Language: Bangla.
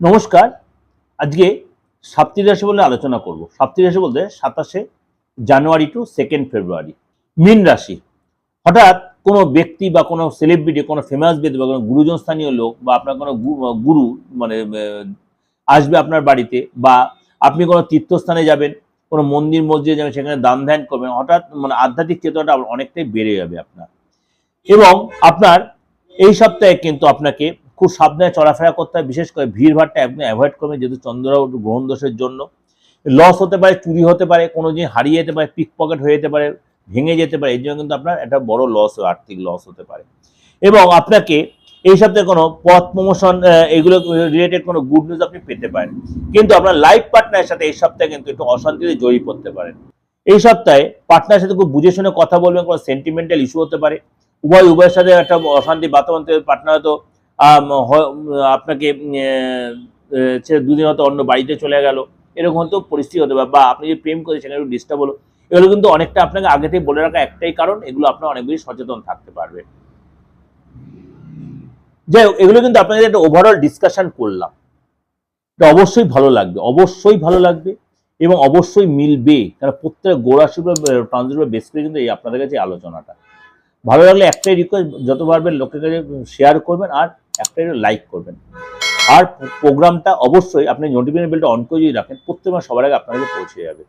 নমস্কার। আজকে সাপ্তাহিক রাশি বলে আলোচনা করব। সাপ্তাহিক রাশি বলতে সাতাশে জানুয়ারি টু সেকেন্ড ফেব্রুয়ারি মীন রাশি। হঠাৎ কোনো ব্যক্তি বা কোনো সেলিব্রিটি কোনো ফেমাস ব্যক্তি বা কোনো গুরুজন স্থানীয় লোক বা আপনার কোনো গুরু মানে আসবে আপনার বাড়িতে বা আপনি কোনো তীর্থস্থানে যাবেন, কোনো মন্দির মসজিদে যাবেন, সেখানে দান ধ্যান করবেন, হঠাৎ মানে আধ্যাত্মিক চেতনাটা অনেকটাই বেড়ে যাবে আপনার। এবং আপনার এই সপ্তাহে কিন্তু আপনাকে খুব সাবধানে চলাফেরা করতে হবে বিশেষ করে ভিড়ভাড়টা একদম অ্যাভয়েড করবেন, যেহেতু চন্দ্র গ্রহণ দোষের জন্য। লস হতে পারে, চুরি হতে পারে, কোনো জিনিস হারিয়ে যেতে পারে পিক পকেট হয়ে যেতে পারে, ভেঙে যেতে পারে এই জন্য কিন্তু আপনার একটা বড় লস আর্থিক লস হতে পারে। এবং আপনাকে এই সপ্তাহে কোনো পথ প্রমোশন এগুলো রিলেটেড কোনো গুড নিউজ আপনি পেতে পারেন। কিন্তু আপনার লাইফ পার্টনারের সাথে এই সপ্তাহে কিন্তু একটু অশান্তিতে জড়িয়ে পড়তে পারেন। এই সপ্তাহে পার্টনারের সাথে খুব বুঝে শুনে কথা বলবেন, কোনো সেন্টিমেন্টাল ইস্যু হতে পারে। উভয়, উভয়ের সাথে একটা অশান্তি বাতাবরণ পার্টনার হয়তো হয়- আপনাকে ছেড়ে দুদিন হয়তো অন্য বাড়িতে চলে গেল। এরকম হয়তো পরিস্থিতি হতে পারে। বা আপনি যে প্রেম করে সেখানে একটু ডিস্টার্ব হলো। এগুলো কিন্তু অনেকটা আপনাকে আগে থেকে বলে রাখা একটাই কারণ, এগুলো আপনার অনেক বেশি সচেতন থাকতে পারবে যাই হোক, এগুলো কিন্তু আপনাদের একটা ওভারঅল ডিসকাশন করলাম। এটা অবশ্যই ভালো লাগবে, অবশ্যই ভালো লাগবে এবং অবশ্যই মিলবে। কারণ প্রত্যেক গোড়াশি ট্রানজিট বেস করে কিন্তু এই আপনাদের কাছে আলোচনাটা। ভালো লাগলে একটাই রিকোয়েস্ট যত পারবেন লোকের কাছে শেয়ার করবেন। আর একটাই লাইক করবেন। আর প্রোগ্রামটা অবশ্যই আপনি নোটিফিকেশন বেলটা অন করে যদি রাখেন, প্রত্যেক সবার আগে আপনার কাছে পৌঁছে যাবে।